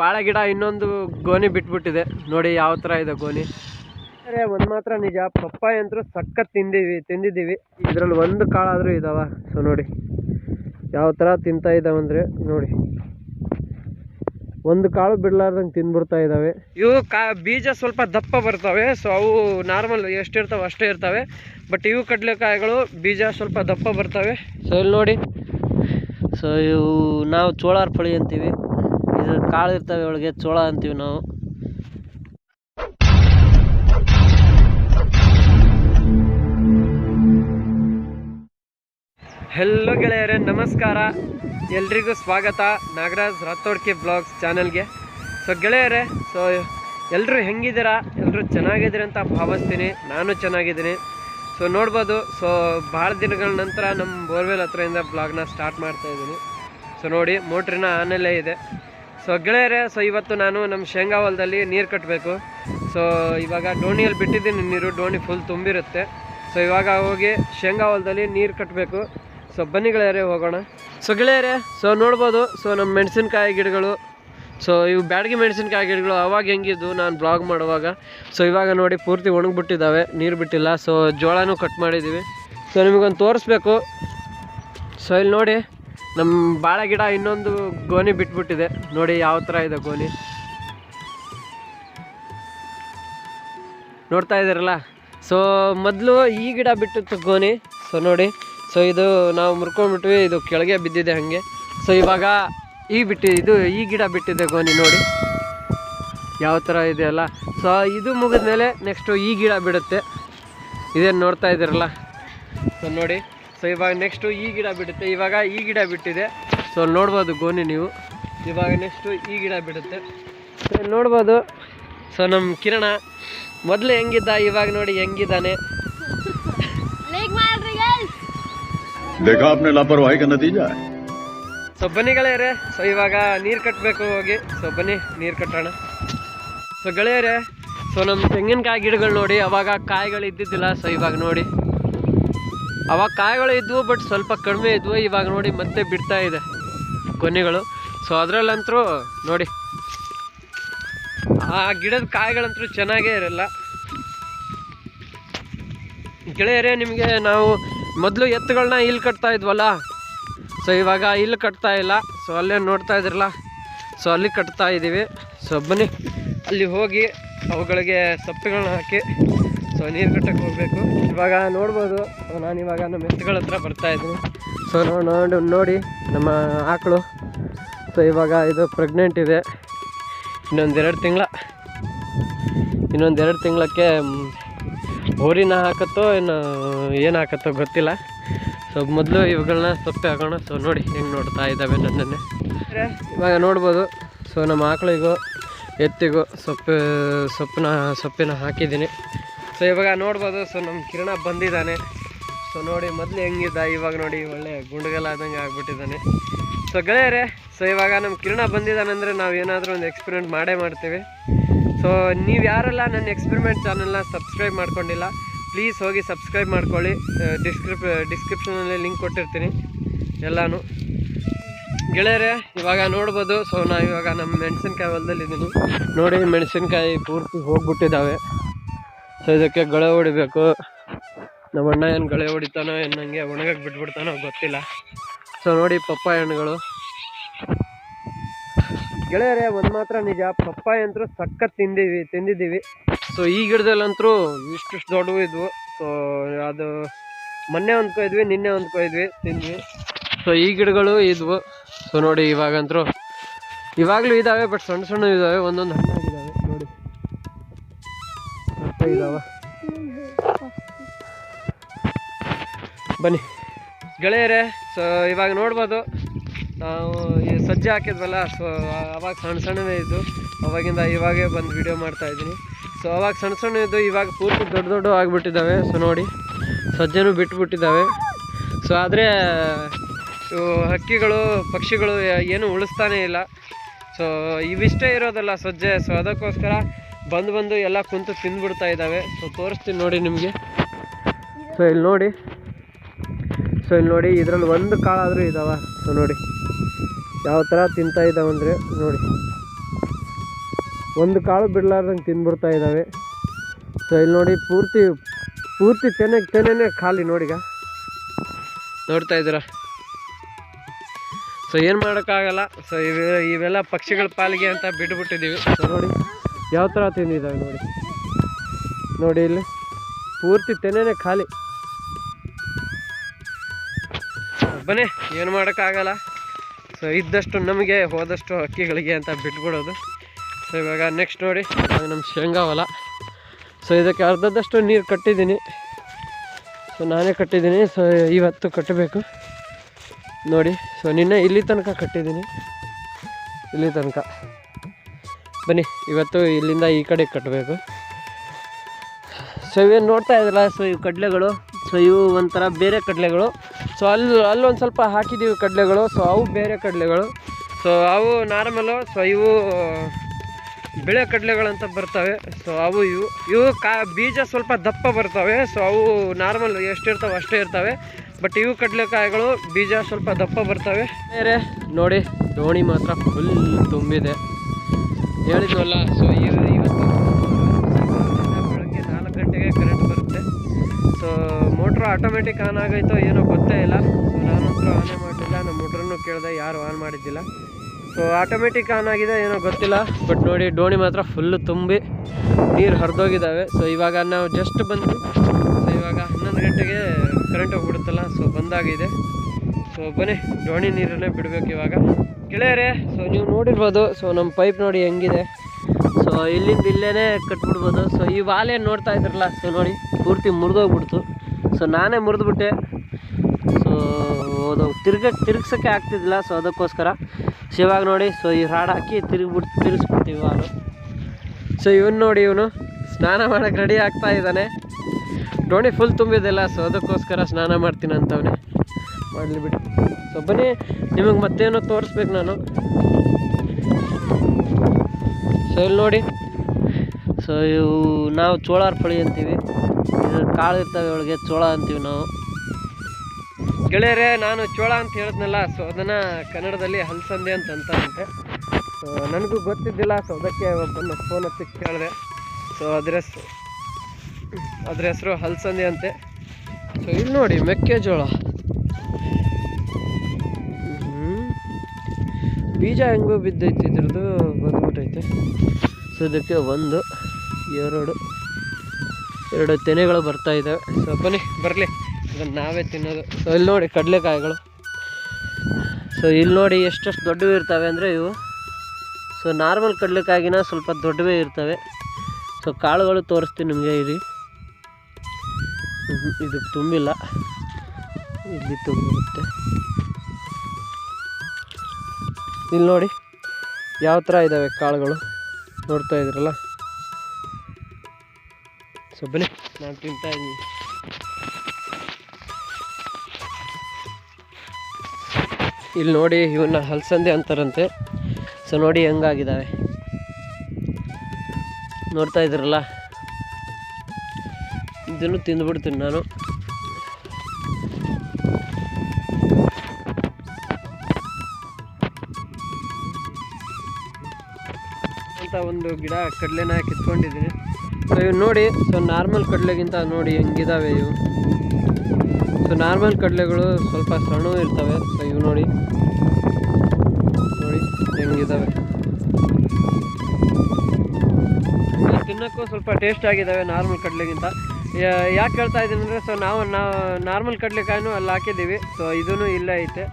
ಬಾಳೆ ಗಿಡ ಇನ್ನೊಂದು ಗೋಣಿ ಬಿಟ್ಬಿಟ್ಟಿದೆ. ನೋಡಿ ಯಾವ ಥರ ಇದೆ ಗೋಣಿ. ಅರೆ ಒಂದು ಮಾತ್ರ ನಿಜ ಪಪ್ಪಾಯ ಅಂತೂ ಸಖತ್ ತಿಂದಿವಿ ತಿಂದಿದ್ದೀವಿ. ಇದರಲ್ಲಿ ಒಂದು ಕಾಳಾದರೂ ಇದಾವ. ಸೊ ನೋಡಿ ಯಾವ ಥರ ತಿಂತಾ ಅಂದ್ರೆ ನೋಡಿ. ಒಂದು ಕಾಳು ಬಿಡ್ಲಾರ್ದಂಗೆ ತಿಂದ್ಬಿಡ್ತಾ ಇದ್ದಾವೆ ಇವು ಕಾ ಬೀಜ ಸ್ವಲ್ಪ ದಪ್ಪ ಬರ್ತವೆ. ಸೊ ಅವು ನಾರ್ಮಲ್ ಎಷ್ಟಿರ್ತಾವೆ ಅಷ್ಟೇ ಇರ್ತವೆ. ಬಟ್ ಇವು ಕಡಲೆಕಾಯಿಗಳು ಬೀಜ ಸ್ವಲ್ಪ ದಪ್ಪ ಬರ್ತವೆ. ಸೊ ಇಲ್ಲಿ ನೋಡಿ. ಸೊ ಇವು ನಾವು ಚೋಳಾರ್ ಫಳಿ ಅಂತೀವಿ. ಇದು ಕಾಳು ಇರ್ತವೆ ಒಳಗೆ, ಚೋಳ ಅಂತೀವಿ ನಾವು. ಹೆಲ್ಲೋ ಗೆಳೆಯರೇ, ನಮಸ್ಕಾರ. ಎಲ್ರಿಗೂ ಸ್ವಾಗತ ನಾಗರಾಜ್ ರಾಥೋಡ್ಕಿ ಬ್ಲಾಗ್ಸ್ ಚಾನಲ್ಗೆ. ಸೊ ಗೆಳೆಯರೇ ಸೊ ಎಲ್ಲರೂ ಹೆಂಗಿದ್ದೀರಾ? ಎಲ್ಲರೂ ಚೆನ್ನಾಗಿದ್ದೀರಿ ಅಂತ ಭಾವಿಸ್ತೀನಿ. ನಾನು ಚೆನ್ನಾಗಿದ್ದೀನಿ. ಸೊ ನೋಡ್ಬೋದು ಸೊ ಭಾಳ ದಿನಗಳ ನಂತರ ನಮ್ಮ ಬೋರ್ವೆಲ್ ಹತ್ರದಿಂದ ಬ್ಲಾಗ್ನ ಸ್ಟಾರ್ಟ್ ಮಾಡ್ತಾ ಇದ್ದೀನಿ. ಸೊ ನೋಡಿ, ಮೋಟ್ರಿನ ಆನಲ್ಲೇ ಇದೆ. ಸೊ ಗೆಳೆಯರೇ ಸೊ ಇವತ್ತು ನಾನು ನಮ್ಮ ಶೇಂಗಾ ಹೊಲದಲ್ಲಿ ನೀರು ಕಟ್ಟಬೇಕು ಸೊ ಇವಾಗ ಡೋಣಿಯಲ್ಲಿ ಬಿಟ್ಟಿದ್ದೀನಿ ನೀರು ಡೋಣಿ ಫುಲ್ ತುಂಬಿರುತ್ತೆ. ಸೊ ಇವಾಗ ಹೋಗಿ ಶೇಂಗಾ ಹೊಲದಲ್ಲಿ ನೀರು ಕಟ್ಟಬೇಕು ಸೊ ಬನ್ನಿ ಗೆಳೆಯರೇ, ಹೋಗೋಣ. ಸೊ ಗೆಳೆಯರೇ ಸೊ ನೋಡ್ಬೋದು. ಸೊ ನಮ್ಮ ಮೆಣಸಿನ್ಕಾಯಿ ಗಿಡಗಳು ಸೊ ಇವು ಬ್ಯಾಡಗಿ ಮೆಣಸಿನ್ಕಾಯಿ ಗಿಡಗಳು ಅವಾಗ ಹೆಂಗಿದ್ದು ನಾನು ಬ್ಲಾಗ್ ಮಾಡುವಾಗ. ಸೊ ಇವಾಗ ನೋಡಿ ಪೂರ್ತಿ ಒಣಗಿಬಿಟ್ಟಿದ್ದಾವೆ, ನೀರು ಬಿಟ್ಟಿಲ್ಲ. ಸೊ ಜೋಳನೂ ಕಟ್ ಮಾಡಿದ್ದೀವಿ ಸೊ ನಿಮಗೊಂದು ತೋರಿಸ್ಬೇಕು. ಸೊ ಇಲ್ಲಿ ನೋಡಿ. ನಮ್ಮ ಬಾಳೆ ಗಿಡ ಇನ್ನೊಂದು ಗೋಣಿ ಬಿಟ್ಬಿಟ್ಟಿದೆ. ನೋಡಿ ಯಾವ ಥರ ಇದೆ ಗೋಣಿ. ನೋಡ್ತಾ ಇದ್ದೀರಲ್ಲ? ಸೊ ಮೊದಲು ಈ ಗಿಡ ಬಿಟ್ಟಿತ್ತು ಗೋಣಿ. ಸೊ ನೋಡಿ. ಸೊ ಇದು ನಾವು ಮುರ್ಕೊಂಡ್ಬಿಟ್ವಿ. ಇದು ಕೆಳಗೆ ಬಿದ್ದಿದೆ ಹಾಗೆ. ಸೊ ಇವಾಗ ಈ ಬಿಟ್ಟು, ಇದು ಈ ಗಿಡ ಬಿಟ್ಟಿದೆ ಗೋಣಿ, ನೋಡಿ. ಯಾವ ಥರ ಇದೆ ಅಲ್ಲ? ಸೊ ಇದು ಮುಗಿದ್ಮೇಲೆ ನೆಕ್ಸ್ಟು ಈ ಗಿಡ ಬಿಡುತ್ತೆ. ಇದೇನು ನೋಡ್ತಾ ಇದ್ದೀರಲ್ಲ? ಸೊ ನೋಡಿ. ಸೊ ಇವಾಗ ನೆಕ್ಸ್ಟು ಈ ಗಿಡ ಬಿಡುತ್ತೆ. ಇವಾಗ ಈ ಗಿಡ ಬಿಟ್ಟಿದೆ. ಸೊ ನೋಡ್ಬೋದು ಗೋನಿ ನೀವು. ಇವಾಗ ನೆಕ್ಸ್ಟು ಈ ಗಿಡ ಬಿಡುತ್ತೆ. ಸೊ ನೋಡ್ಬೋದು. ಸೊ ನಮ್ಮ ಕಿರಣ ಮೊದಲು ಹೆಂಗಿದ್ದ ಇವಾಗ ನೋಡಿ ಹೆಂಗಿದ್ದಾನೆ. ಸೊ ಬನ್ನಿಗಳೇ ಸೊ ಇವಾಗ ನೀರು ಕಟ್ಟಬೇಕು ಹೋಗಿ. ಸೊ ಬನ್ನಿ ನೀರು ಕಟ್ಟೋಣ. ಸೊ ಗೆಳೆಯರೇ. ಸೊ ನಮ್ಮ ತೆಂಗಿನಕಾಯಿ ಗಿಡಗಳು ನೋಡಿ ಅವಾಗ ಕಾಯಿಗಳು ಇದ್ದಿದ್ದಿಲ್ಲ. ಸೊ ಇವಾಗ ನೋಡಿ. ಅವಾಗ ಕಾಯಿಗಳು ಇದ್ವು ಬಟ್ ಸ್ವಲ್ಪ ಕಡಿಮೆ ಇದ್ವು. ಇವಾಗ ನೋಡಿ ಮತ್ತೆ ಬಿಡ್ತಾ ಇದೆ ಕೊನೆಗಳು. ಸೊ ಅದರಲ್ಲಂತರೂ ನೋಡಿ. ಆ ಗಿಡದ ಕಾಯಿಗಳಂತೂ ಚೆನ್ನಾಗೇ ಇರಲ್ಲ. ಗೆಳೆಯರೇ, ನಿಮಗೆ ನಾವು ಮೊದಲು ಎತ್ತುಗಳನ್ನ ಇಲ್ಲಿ ಕಟ್ತಾ ಇದ್ವಲ್ಲ? ಸೊ ಇವಾಗ ಇಲ್ಲಿ ಕಟ್ತಾ ಇಲ್ಲ. ಸೊ ಅಲ್ಲೇ ನೋಡ್ತಾ ಇದ್ರಲ್ಲ? ಸೊ ಅಲ್ಲಿ ಕಟ್ತಾ ಇದ್ದೀವಿ ಸೊ ಬನ್ನಿ. ಅಲ್ಲಿ ಹೋಗಿ ಅವುಗಳಿಗೆ ಸಪ್ಪೆಗಳನ್ನ ಹಾಕಿ ಸೊ ನೀರು ಕಟ್ಟಕ್ಕೆ ಹೋಗಬೇಕು. ಇವಾಗ ನೋಡ್ಬೋದು. ನಾನು ಇವಾಗ ನಮ್ಮ ಎತ್ತುಗಳ ಹತ್ರ ಬರ್ತಾ ಇದ್ದೀನಿ. ಸೊ ನೋಡಿ ನೋಡಿ ನಮ್ಮ ಆಕಳು. ಸೊ ಇವಾಗ ಇದು ಪ್ರೆಗ್ನೆಂಟ್ ಇದೆ. ಇನ್ನೊಂದೆರಡು ತಿಂಗಳ. ಇನ್ನೊಂದೆರಡು ತಿಂಗಳಕ್ಕೆ ಊರಿನ ಹಾಕತ್ತೋ ಏನು ಏನು ಹಾಕತ್ತೋ ಗೊತ್ತಿಲ್ಲ. ಸೊ ಮೊದಲು ಇವುಗಳನ್ನ ಸೊಪ್ಪೆ ಹಾಕೋಣ. ಸೊ ನೋಡಿ ಹೆಂಗೆ ನೋಡ್ತಾ ಇದ್ದಾವೆ ನನ್ನನ್ನೇ. ಇವಾಗ ನೋಡ್ಬೋದು. ಸೊ ನಮ್ಮ ಆಕಳಿಗೂ, ಎತ್ತಿಗೂ ಸೊಪ್ಪು ಸೊಪ್ಪಿನ ಸೊಪ್ಪಿನ ಹಾಕಿದ್ದೀನಿ. ಸೊ ಇವಾಗ ನೋಡ್ಬೋದು ಸೊ ನಮ್ಮ ಕಿರಣ ಬಂದಿದ್ದಾನೆ. ಸೊ ನೋಡಿ, ಮೊದಲು ಹೆಂಗಿದ್ದ, ಇವಾಗ ನೋಡಿ, ಒಳ್ಳೆ ಗುಂಡುಗಲಾದಂಗೆ ಆಗ್ಬಿಟ್ಟಿದ್ದಾನೆ. ಸೊ ಗೆಳೆಯರೆ ಸೊ ಇವಾಗ ನಮ್ಮ ಕಿರಣ ಬಂದಿದ್ದಾನೆ ಅಂದರೆ ನಾವು ಏನಾದರೂ ಒಂದು ಎಕ್ಸ್ಪೆರಿಮೆಂಟ್ ಮಾಡೇ ಮಾಡ್ತೀವಿ. ಸೊ ನೀವು ಯಾರೆಲ್ಲ ನನ್ನ ಎಕ್ಸ್ಪೆರಿಮೆಂಟ್ ಚಾನಲ್ನ ಸಬ್ಸ್ಕ್ರೈಬ್ ಮಾಡ್ಕೊಂಡಿಲ್ಲ ಪ್ಲೀಸ್ ಹೋಗಿ ಸಬ್ಸ್ಕ್ರೈಬ್ ಮಾಡ್ಕೊಳ್ಳಿ. ಡಿಸ್ಕ್ರಿಪ್ ಡಿಸ್ಕ್ರಿಪ್ಷನಲ್ಲಿ ಲಿಂಕ್ ಕೊಟ್ಟಿರ್ತೀನಿ, ಎಲ್ಲಾನು. ಗೆಳೆಯರೆ, ಇವಾಗ ನೋಡ್ಬೋದು ಸೊ ನಾವು ಇವಾಗ ನಮ್ಮ ಮೆಣಸಿನ್ಕಾಯಿ ಹೊಲದಲ್ಲಿದ್ದೀನಿ. ನೋಡಿ, ಮೆಣಸಿನ್ಕಾಯಿ ಪೂರ್ತಿ ಹೋಗ್ಬಿಟ್ಟಿದ್ದಾವೆ. ಸೊ ಇದಕ್ಕೆ ಗಳೆ ಹೊಡಿಬೇಕು. ನಮ್ಮ ಅಣ್ಣ ಏನು ಗಳೆ ಹೊಡಿತಾನೋ, ಏನು ನನಗೆ ಒಣಗಕ್ಕೆ ಬಿಟ್ಬಿಡ್ತಾನೋ ಗೊತ್ತಿಲ್ಲ. ಸೊ ನೋಡಿ ಪಪ್ಪಾಯ ಹಣ್ಣುಗಳು. ಗೆಳೆಯರೇ, ಒಂದು ಮಾತ್ರ ನಿಜ, ಪಪ್ಪಾಯ ಅಂತೂ ಸಖತ್ ತಿಂದಿವಿ ತಿಂದಿದ್ದೀವಿ. ಸೊ ಈ ಗಿಡದಲ್ಲಂತರೂ ಇಷ್ಟಿಷ್ಟು ದೊಡ್ಡವು ಇದ್ವು. ಸೊ ಅದು ಮೊನ್ನೆ ಒಂದು ಕೊಯ್ದ್ವಿ, ನಿನ್ನೆ ಒಂದು ಕೊಯ್ದ್ವಿ, ತಿಂದ್ವಿ. ಸೊ ಈ ಗಿಡಗಳು ಇದ್ವು. ಸೊ ನೋಡಿ ಇವಾಗಂತೂ, ಇವಾಗಲೂ ಇದ್ದಾವೆ ಬಟ್ ಸಣ್ಣ ಸಣ್ಣ ಇದ್ದಾವೆ ಒಂದೊಂದು ನೋಡಿ ಬನ್ನಿ. ಗೆಳೆಯರೇ, ಸೊ ಇವಾಗ ನೋಡ್ಬೋದು, ನಾವು ಈ ಸಜ್ಜೆ ಹಾಕಿದ್ವಲ್ಲ, ಸೊ ಅವಾಗ ಸಣ್ಣ ಸಣ್ಣವೇ ಇದ್ದು, ಅವಾಗಿಂದ ಇವಾಗೇ ಬಂದು ವಿಡಿಯೋ ಮಾಡ್ತಾ ಇದ್ದೀನಿ. ಸೊ ಅವಾಗ ಸಣ್ಣ ಸಣ್ಣ ಇದ್ದು ಇವಾಗ ಪೂರ್ತಿ ದೊಡ್ಡ ದೊಡ್ಡ ಆಗಿಬಿಟ್ಟಿದ್ದಾವೆ, ಸೊ ನೋಡಿ, ಸಜ್ಜೆನೂ ಬಿಟ್ಬಿಟ್ಟಿದ್ದಾವೆ. ಸೊ ಆದರೆ ಹಕ್ಕಿಗಳು, ಪಕ್ಷಿಗಳು, ಏನು ಉಳಿಸ್ತಾನೇ ಇಲ್ಲ. ಸೊ ಇವಿಷ್ಟೇ ಇರೋದಲ್ಲ ಸಜ್ಜೆ, ಸೊ ಅದಕ್ಕೋಸ್ಕರ ಬಂದು ಬಂದು ಎಲ್ಲ ಕುಂತು ತಿಂದ್ಬಿಡ್ತಾ ಇದ್ದಾವೆ. ಸೊ ತೋರಿಸ್ತೀನಿ ನೋಡಿ ನಿಮಗೆ. ಸೊ ಇಲ್ಲಿ ನೋಡಿ. ಸೊ ಇಲ್ಲಿ ನೋಡಿ, ಇದರಲ್ಲಿ ಒಂದು ಕಾಳಾದರೂ ಇದ್ದಾವೆ ಸೊ ನೋಡಿ. ಯಾವ ಥರ ತಿಂತಾ ಇದ್ದಾವಂದರೆ ನೋಡಿ. ಒಂದು ಕಾಳು ಬಿಡಲಾರ್ದಂಗೆ ತಿಂದ್ಬಿಡ್ತಾ ಇದ್ದಾವೆ ಸೊ ಇಲ್ಲಿ ನೋಡಿ, ಪೂರ್ತಿ ಪೂರ್ತಿ ತೆನೆ, ತೆನೆನೇ ಖಾಲಿ ನೋಡಿಗ. ನೋಡ್ತಾ ಇದ್ದೀರ? ಸೊ ಏನು ಮಾಡೋಕ್ಕಾಗಲ್ಲ. ಸೊ ಇವೆ, ಇವೆಲ್ಲ ಪಕ್ಷಿಗಳ ಪಾಲಿಗೆ ಅಂತ ಬಿಟ್ಬಿಟ್ಟಿದ್ದೀವಿ ಸೊ ನೋಡಿ. ಯಾವ ಥರ ತಿಂದಿದ್ದಾವೆ ನೋಡಿ. ನೋಡಿ ಇಲ್ಲಿ. ಪೂರ್ತಿ ತೆನೆನೇ ಖಾಲಿ. ಬನ್ನಿ, ಏನು ಮಾಡೋಕ್ಕಾಗಲ್ಲ. ಸೊ ಇದ್ದಷ್ಟು ನಮಗೆ, ಹೋದಷ್ಟು ಅಕ್ಕಿಗಳಿಗೆ ಅಂತ ಬಿಟ್ಬಿಡೋದು. ಸೊ ಇವಾಗ ನೆಕ್ಸ್ಟ್ ನೋಡಿ, ಅದು ನಮ್ಮ ಶೇಂಗಾ ಹೊಲ. ಸೊ ಇದಕ್ಕೆ ಅರ್ಧದಷ್ಟು ನೀರು ಕಟ್ಟಿದ್ದೀನಿ. ಸೊ ನಾನೇ ಕಟ್ಟಿದ್ದೀನಿ. ಸೊ ಇವತ್ತು ಕಟ್ಟಬೇಕು. ನೋಡಿ ಸೊ ನಿನ್ನೆ ಇಲ್ಲಿ ತನಕ ಕಟ್ಟಿದ್ದೀನಿ. ಇಲ್ಲಿ ತನಕ. ಬನ್ನಿ, ಇವತ್ತು ಇಲ್ಲಿಂದ ಈ ಕಡೆ ಕಟ್ಟಬೇಕು. ಸೊ ಇವೇನು ನೋಡ್ತಾ ಇದ್ರಲ್ಲ ಸೊ ಇವು ಕಡಲೆಗಳು. ಸೊ ಇವು ಒಂಥರ ಬೇರೆ ಕಡಲೆಗಳು. ಸೊ ಅಲ್ಲಿ ಅಲ್ಲೊಂದು ಸ್ವಲ್ಪ ಹಾಕಿದ್ದೀವಿ ಕಡಲೆಗಳು. ಸೊ ಅವು ಬೇರೆ ಕಡಲೆಗಳು. ಸೊ ಅವು ನಾರ್ಮಲು ಸೊ ಇವು ಬೆಳೆ ಕಡಲೆಗಳಂತ ಬರ್ತವೆ. ಸೊ ಅವು ಇವು ಇವು ಕಾ, ಬೀಜ ಸ್ವಲ್ಪ ದಪ್ಪ ಬರ್ತವೆ. ಸೊ ಅವು ನಾರ್ಮಲ್ ಎಷ್ಟಿರ್ತವೆ ಅಷ್ಟೇ ಇರ್ತವೆ. ಬಟ್ ಇವು ಕಡಲೆಕಾಯಿಗಳು ಬೀಜ ಸ್ವಲ್ಪ ದಪ್ಪ ಬರ್ತವೆ. ಬೇರೆ, ನೋಡಿ, ದೋಣಿ ಮಾತ್ರ ಫುಲ್ ತುಂಬಿದೆ. ಹೇಳಿದ್ವಲ್ಲ ಸೊ ಇವತ್ತು ಬೆಳಗ್ಗೆ ನಾಲ್ಕು ಗಂಟೆಗೆ ಕರೆಂಟ್ ಬರುತ್ತೆ. ಸೊ ಮೋಟ್ರ್ ಆಟೋಮೆಟಿಕ್ ಆನ್ ಆಗೈತೋ ಏನೋ ಗೊತ್ತೇ ಇಲ್ಲ. ಸೊ ನಾನಂತೂ ಆನೇ ಮಾಡಿಲ್ಲ ನಮ್ಮ ಮೋಟ್ರನ್ನು ಕೇಳಿದೆ, ಯಾರು ಆನ್ ಮಾಡಿದ್ದಿಲ್ಲ. ಸೊ ಆಟೋಮೆಟಿಕ್ ಆನ್ ಆಗಿದೆ, ಏನೋ ಗೊತ್ತಿಲ್ಲ. ಬಟ್ ನೋಡಿ ಡೋಣಿ ಮಾತ್ರ ಫುಲ್ಲು ತುಂಬಿ ನೀರು ಹರಿದೋಗಿದ್ದಾವೆ ಸೊ ಇವಾಗ ನಾವು ಜಸ್ಟ್ ಬಂದು ಸೊ ಇವಾಗ ಹನ್ನೊಂದು ಗಂಟೆಗೆ ಕರೆಂಟ್ ಹೋಗ್ಬಿಡುತ್ತಲ್ಲ ಸೊ ಬಂದಾಗಿದೆ. ಸೊ ಬನ್ನಿ ಡೋಣಿ ನೀರನ್ನೇ ಬಿಡಬೇಕು ಇವಾಗ. ಗೆಳೆಯರೇ ಸೊ ನೀವು ನೋಡಿರ್ಬೋದು ಸೊ ನಮ್ಮ ಪೈಪ್ ನೋಡಿ ಹೆಂಗಿದೆ. ಸೊ ಇಲ್ಲಿಂದ ಇಲ್ಲೇ ಕಟ್ಬಿಡ್ಬೋದು. ಸೊ ಈ ವಾಲೆ ನೋಡ್ತಾ ಇದ್ರಲ್ಲ ಸೊ ನೋಡಿ, ಪೂರ್ತಿ ಮುರಿದೋಗ್ಬಿಡ್ತು. ಸೊ ನಾನೇ ಮುರಿದ್ಬಿಟ್ಟೆ. ಸೊ ಅದು ತಿರ್ಗ, ತಿರ್ಗ್ಸೋಕ್ಕೆ ಆಗ್ತಿದ್ದಿಲ್ಲ ಸೊ ಅದಕ್ಕೋಸ್ಕರ. ಸೊ ಇವಾಗ ನೋಡಿ ಸೊ ಈ ರಾಡ್ ಹಾಕಿ ತಿರುಗ್ಬಿಟ್ಟು ತಿರ್ಗಿಸ್ಬಿಡ್ತೀವಿ ವಾಲು. ಸೊ ಇವನು ನೋಡಿ ಇವನು ಸ್ನಾನ ಮಾಡೋಕ್ಕೆ ರೆಡಿ ಆಗ್ತಾ ಇದ್ದಾನೆ. ನೋಡಿ ಫುಲ್ ತುಂಬಿದಿಲ್ಲ ಸೊ ಅದಕ್ಕೋಸ್ಕರ ಸ್ನಾನ ಮಾಡ್ತೀನಿ ಮಾಡಲಿ ಬಿಡಿ. ಸೊ, ಬನ್ನಿ, ನಿಮಗೆ ಮತ್ತೇನೋ ತೋರಿಸ್ಬೇಕು ನಾನು. ಸೊ ಇಲ್ಲಿ ನೋಡಿ. ಸೊ, ಇವು ನಾವು ಚೋಳಾರ್ ಪಳಿ ಅಂತೀವಿ. ಕಾಳು ಇರ್ತವೆ ಒಳಗೆ, ಚೋಳ ಅಂತೀವಿ ನಾವು. ಗೆಳೆಯರೇ, ನಾನು ಚೋಳ ಅಂತ ಹೇಳಿದ್ನಲ್ಲ, ಸೊ, ಅದನ್ನು ಕನ್ನಡದಲ್ಲಿ ಹಲಸಂದೆ ಅಂತ ಅಂತಾರಂತೆ. ಸೊ, ನನಗೂ ಗೊತ್ತಿದ್ದಿಲ್ಲ, ಸೊ, ಅದಕ್ಕೆ ಒಬ್ಬನ ಫೋನ್ ಹತ್ತಿ ಕೇಳಿದೆ. ಸೊ, ಅದ್ರ ಹೆಸ್ರು ಅದ್ರ ಹೆಸರು ಹಲಸಂದೆ ಅಂತೆ. ಸೊ ಇಲ್ಲಿ ನೋಡಿ, ಮೆಕ್ಕೆಜೋಳ. ಬೀಜ ಹೆಂಗೋ ಬಿದ್ದೈತಿ, ಇದ್ರದ್ದು ಬಂದ್ಬಿಟ್ಟೈತೆ ಸೊ ಇದಕ್ಕೆ ಒಂದು, ಎರಡು ಎರಡು ತೆನೆಗಳು ಬರ್ತಾ ಇದ್ದಾವೆ ಸೊ ಬನ್ನಿ, ಬರಲಿ. ಅದನ್ನು ನಾವೇ ತಿನ್ನೋದು. ಸೊ ಇಲ್ಲಿ ನೋಡಿ ಕಡಲೆಕಾಯಿಗಳು. ಸೊ ಇಲ್ಲಿ ನೋಡಿ ಎಷ್ಟೆಷ್ಟು ದೊಡ್ಡವು ಇರ್ತವೆ ಅಂದರೆ ಇವು. ಸೊ ನಾರ್ಮಲ್ ಕಡಲೆಕಾಯಿನ ಸ್ವಲ್ಪ ದೊಡ್ಡವೇ ಇರ್ತವೆ. ಸೊ ಕಾಳುಗಳು ತೋರಿಸ್ತೀನಿ ನಿಮಗೆ ಇಲ್ಲಿ. ಇದು ತುಂಬಿಲ್ಲ. ಇಲ್ಲಿ ತುಂಬಿರುತ್ತೆ. ಇಲ್ಲಿ ನೋಡಿ ಯಾವ ಥರ ಇದ್ದಾವೆ ಕಾಳುಗಳು ನೋಡ್ತಾ ಇದ್ರಲ್ಲ? ಸೊ ಬನ್ನಿ, ನಾನು ತಿಂತಾ ಇದ್ದೀನಿ. ಇಲ್ಲಿ ನೋಡಿ ಇವನ್ನ ಹಲಸಂದೆ ಅಂತಾರಂತೆ. ಸೊ ನೋಡಿ ಹೆಂಗಾಗಿದ್ದಾವೆ ನೋಡ್ತಾ ಇದ್ರಲ್ಲ? ಇದನ್ನು ತಿಂದ್ಬಿಡ್ತೀನಿ ನಾನು. ಅಂತ ಒಂದು ಗಿಡ ಕಡಲೆನ ಕಿತ್ಕೊಂಡಿದ್ದೀನಿ ಸೊ ಇವು ನೋಡಿ ಸೊ ನಾರ್ಮಲ್ ಕಡಲೆಗಿಂತ ನೋಡಿ ಹೆಂಗಿದಾವೆ ಇವು. ಸೊ ನಾರ್ಮಲ್ ಕಡಲೆಗಳು ಸ್ವಲ್ಪ ಸಣ್ಣ ಇರ್ತವೆ. ಸೊ ಇವು ನೋಡಿ. ನೋಡಿ ಹೆಂಗಿದಾವೆ. ತಿನ್ನೋಕ್ಕೂ ಸ್ವಲ್ಪ ಟೇಸ್ಟ್ ಆಗಿದ್ದಾವೆ ನಾರ್ಮಲ್ ಕಡಲೆಗಿಂತ. ಯಾಕೆ ಹೇಳ್ತಾ ಇದ್ದೀನಿ ಅಂದರೆ ಸೊ ನಾವು ನಾವು ನಾರ್ಮಲ್ ಕಡಲೆಕಾಯಿನೂ ಅಲ್ಲಿ ಹಾಕಿದ್ದೀವಿ. ಸೊ ಇದೂ ಇಲ್ಲೇ ಐತೆ.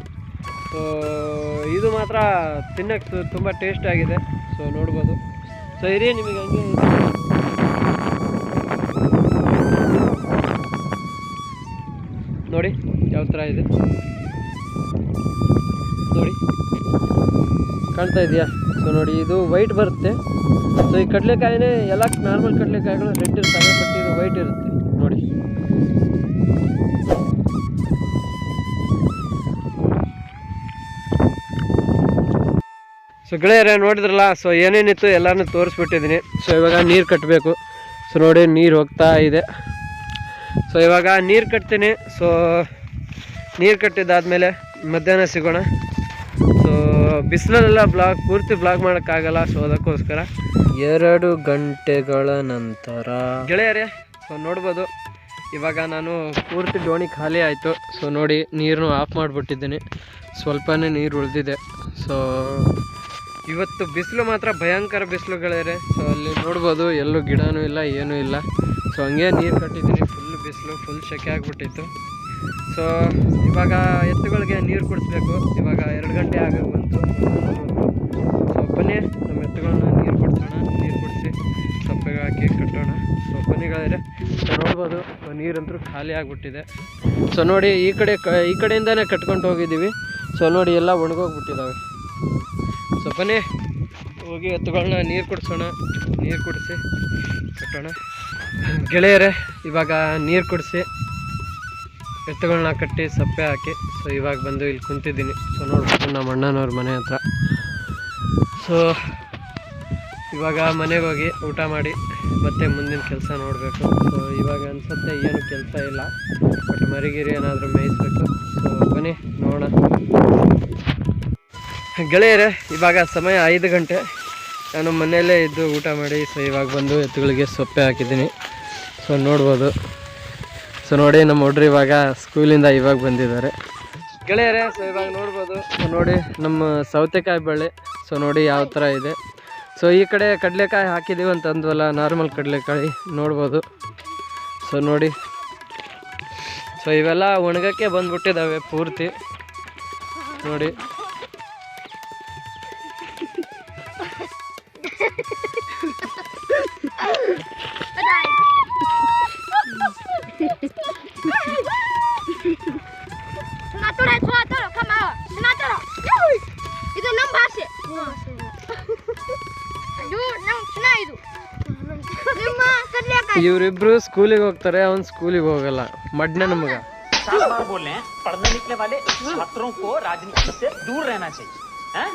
ಸೊ ಇದು ಮಾತ್ರ ತಿನ್ನಕ್ಕೆ ತುಂಬ ಟೇಸ್ಟ್ ಆಗಿದೆ. ಸೊ ನೋಡ್ಬೋದು. ಸೊ ನಿಮಗೆ ಹಂಗೆ ನೋಡಿ, ಯಾವ ಥರ ಇದೆ. ನೋಡಿ. ಕಾಣ್ತಾ ಇದೆಯಾ? ಸೊ ನೋಡಿ, ಇದು ವೈಟ್ ಬರುತ್ತೆ. ಸೊ ಈ ಕಡಲೆಕಾಯಿನೇ ಎಲ್ಲ ನಾರ್ಮಲ್ ಕಡಲೆಕಾಯಿಗಳು ರೆಡ್ ಇರ್ತವೆ ಬಟ್ ಇದು ವೈಟ್ ಇರುತ್ತೆ. ನೋಡಿ. ಸೊ ಗೆಳೆಯರೇ ನೋಡಿದ್ರಲ್ಲ? ಸೊ ಏನೇನಿತ್ತು ಎಲ್ಲನೂ ತೋರಿಸ್ಬಿಟ್ಟಿದ್ದೀನಿ. ಸೊ ಇವಾಗ ನೀರು ಕಟ್ಟಬೇಕು ಸೊ ನೋಡಿ ನೀರು ಹೋಗ್ತಾ ಇದೆ. ಸೊ ಇವಾಗ ನೀರು ಕಟ್ತೀನಿ. ಸೊ ನೀರು ಕಟ್ಟಿದ್ದಾದಮೇಲೆ ಮಧ್ಯಾಹ್ನ ಸಿಗೋಣ. ಸೊ ಬಿಸಿಲಲ್ಲೆಲ್ಲ ಬ್ಲಾಗ್ ಪೂರ್ತಿ ಬ್ಲಾಗ್ ಮಾಡೋಕ್ಕಾಗಲ್ಲ. ಸೊ ಅದಕ್ಕೋಸ್ಕರ ಎರಡು ಗಂಟೆಗಳ ನಂತರ ಗೆಳೆಯರೇ ಸೊ ನೋಡ್ಬೋದು. ಇವಾಗ ನಾನು ಪೂರ್ತಿ ಡೋಣಿ ಖಾಲಿ ಆಯಿತು. ಸೊ ನೋಡಿ ನೀರನ್ನು ಆಫ್ ಮಾಡಿಬಿಟ್ಟಿದ್ದೀನಿ. ಸ್ವಲ್ಪನೇ ನೀರು ಉಳಿದಿದೆ. ಸೊ ಇವತ್ತು ಬಿಸಿಲು ಮಾತ್ರ ಭಯಂಕರ ಬಿಸಿಲುಗಳಿದೆ ಸೊ ಅಲ್ಲಿ ನೋಡ್ಬೋದು, ಎಲ್ಲೂ ಗಿಡನೂ ಇಲ್ಲ, ಏನೂ ಇಲ್ಲ. ಸೊ ಹಂಗೆ ನೀರು ಕಟ್ಟಿದ್ದೀನಿ ಫುಲ್ ಬಿಸಿಲು ಫುಲ್ ಸೆಕೆ ಆಗಿಬಿಟ್ಟಿತ್ತು. ಸೊ ಇವಾಗ ಎತ್ತುಗಳಿಗೆ ನೀರು ಕುಡಿಸ್ಬೇಕು. ಇವಾಗ ಎರಡು ಗಂಟೆ ಆಗ ಬಂತು. ಸೊ ಬನ್ನಿ, ನಮ್ಮ ಎತ್ತುಗಳನ್ನ ನೀರು ಕೊಡ್ಸೋಣ. ನೀರು ಕುಡಿಸಿ ಸೊಪ್ಪಿಗೆ ಹಾಕಿ ಕಟ್ಟೋಣ. ಸೊ ಬನ್ನಿಗಳಿದೆ ಸೊ ನೋಡ್ಬೋದು ನೀರಂತೂ ಖಾಲಿ ಆಗಿಬಿಟ್ಟಿದೆ. ಸೊ ನೋಡಿ, ಈ ಕಡೆ ಈ ಕಡೆಯಿಂದನೇ ಕಟ್ಕೊಂಡು ಹೋಗಿದ್ದೀವಿ. ಸೊ ನೋಡಿ, ಎಲ್ಲ ಒಣಗೋಗ್ಬಿಟ್ಟಿದ್ದಾವೆ ಸೊ ಬನ್ನಿ, ಹೋಗಿ ಎತ್ತುಗಳನ್ನ ನೀರು ಕುಡಿಸೋಣ, ನೀರು ಕುಡಿಸಿ ಕಟ್ಟೋಣ. ಗೆಳೆಯರೇ, ಇವಾಗ ನೀರು ಕುಡಿಸಿ ಎತ್ತುಗಳನ್ನ ಕಟ್ಟಿ ಸಪ್ಪೆ ಹಾಕಿ, ಸೊ ಇವಾಗ ಬಂದು ಇಲ್ಲಿ ಕುಂತಿದ್ದೀನಿ. ಸೊ ನೋಡ್ಬೋದು ನಮ್ಮ ಅಣ್ಣನವ್ರ ಮನೆ ಹತ್ರ. ಸೊ ಇವಾಗ ಮನೆಗೆ ಹೋಗಿ ಊಟ ಮಾಡಿ ಮತ್ತೆ ಮುಂದಿನ ಕೆಲಸ ನೋಡಬೇಕು. ಸೊ ಇವಾಗ ಅನ್ಸುತ್ತೆ ಏನು ಕೆಲಸ ಇಲ್ಲ. ಬಟ್ ಮರಿಗಿರಿ ಏನಾದರೂ ಮೇಯಿಸ್ಬೇಕು. ಸೊ ಬನ್ನಿ, ನೋಡೋಣ. ಗೆಳೆಯರೇ, ಇವಾಗ ಸಮಯ ಐದು ಗಂಟೆ. ನಾನು ಮನೆಯಲ್ಲೇ ಇದ್ದು ಊಟ ಮಾಡಿ ಸೊ ಇವಾಗ ಬಂದು ಎತ್ತುಗಳಿಗೆ ಸೊಪ್ಪೆ ಹಾಕಿದ್ದೀನಿ. ಸೊ ನೋಡ್ಬೋದು. ಸೊ ನೋಡಿ, ನಮ್ಮ ಹುಡ್ರು ಇವಾಗ ಸ್ಕೂಲಿಂದ ಇವಾಗ ಬಂದಿದ್ದಾರೆ. ಗೆಳೆಯರೇ ಸೊ ಇವಾಗ ನೋಡ್ಬೋದು. ಸೊ ನೋಡಿ, ನಮ್ಮ ಸೌತೆಕಾಯಿ ಬಳ್ಳಿ ಸೊ ನೋಡಿ ಯಾವ ಥರ ಇದೆ. ಸೊ ಈ ಕಡೆ ಕಡಲೆಕಾಯಿ ಹಾಕಿದ್ದೀವಿ ಅಂತ ಅಂದ್ವಲ್ಲ ನಾರ್ಮಲ್ ಕಡಲೆಕಾಯಿ, ನೋಡ್ಬೋದು. ಸೊ ನೋಡಿ. ಸೊ ಇವೆಲ್ಲ ಒಣಗಕ್ಕೆ ಬಂದುಬಿಟ್ಟಿದ್ದಾವೆ ಪೂರ್ತಿ. ನೋಡಿ. ಇವರಿಬ್ರು ಸ್ಕೂಲಿಗೆ ಹೋಗ್ತಾರೆ ಅವ್ನು ಸ್ಕೂಲಿಗೆ ಹೋಗಲ್ಲ ಮಡ್ನ ನಮಗ साफ बात बोल रहे हैं पढ़ने निकले वाले छात्रों को राजनीति से दूर रहना चाहिए हैं?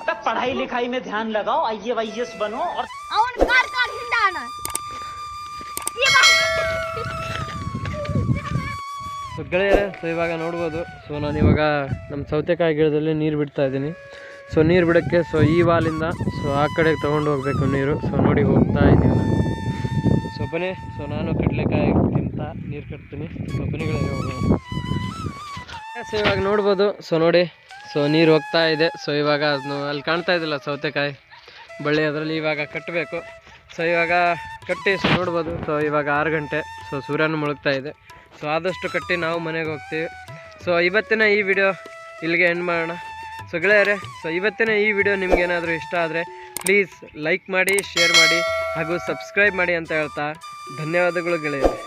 तब पढ़ाई लिखाई में ध्यान लगाओ आई ए बनो और ಅವನ ಕಾರ್ ಕಾರ್ ಹಿಂಡಾಣ ಸೊ ಗೆಳೆಯರೆ ಸೊ ಇವಾಗ ನೋಡ್ಬೋದು ಸೊ ನಾನು ಇವಾಗ ನಮ್ಮ ಸೌತೆಕಾಯಿ ಗಿಡದಲ್ಲಿ ನೀರು ಬಿಡ್ತಾ ಇದ್ದೀನಿ ಸೊ ನೀರು ಬಿಡೋಕ್ಕೆ ಸೊ ಈ ವಾಲಿಂದ ಸೊ ಆ ಕಡೆಗೆ ತೊಗೊಂಡು ಹೋಗ್ಬೇಕು ನೀರು ಸೊ ನೋಡಿ ಹೋಗ್ತಾ ಇದ್ದೀವಿ ನಾನು ಸೊ ನಾನು ಕಡಲೆಕಾಯಿ ತಿಂತ ನೀರು ಕಟ್ತೀನಿ. ಹೋಗೋಣ ಸೊ ಇವಾಗ ನೋಡ್ಬೋದು ಸೊ ನೋಡಿ ಸೊ ನೀರು ಹೋಗ್ತಾ ಇದೆ. ಸೊ ಇವಾಗ ಅದನ್ನು ಅಲ್ಲಿ ಕಾಣ್ತಾ ಇದ್ದಿಲ್ಲ ಸೌತೆಕಾಯಿ ಬಳ್ಳಿ, ಅದರಲ್ಲಿ ಇವಾಗ ಕಟ್ಟಬೇಕು ಸೊ ಇವಾಗ ಕಟ್ಟಿ ಸೊ ನೋಡ್ಬೋದು ಸೊ ಇವಾಗ ಆರು ಗಂಟೆ ಸೊ ಸೂರ್ಯನ ಮುಳುಗ್ತಾ ಇದೆ. ಸೊ ಆದಷ್ಟು ಕಟ್ಟಿ ನಾವು ಮನೆಗೆ ಹೋಗ್ತೀವಿ. ಸೊ ಇವತ್ತಿನ ಈ ವಿಡಿಯೋ ಇಲ್ಲಿಗೆ ಎಂಡ್ ಮಾಡೋಣ. ಸೊ ಗೆಳೆಯರೆ ಸೊ ಇವತ್ತಿನ ಈ ವಿಡಿಯೋ ನಿಮ್ಗೇನಾದರೂ ಇಷ್ಟ ಆದರೆ ಪ್ಲೀಸ್ ಲೈಕ್ ಮಾಡಿ ಶೇರ್ ಮಾಡಿ. ಹಾಗೂ ಸಬ್ಸ್ಕ್ರೈಬ್ ಮಾಡಿ ಅಂತ ಹೇಳ್ತಾ ಧನ್ಯವಾದಗಳು ಗೆಳೆಯರೆ.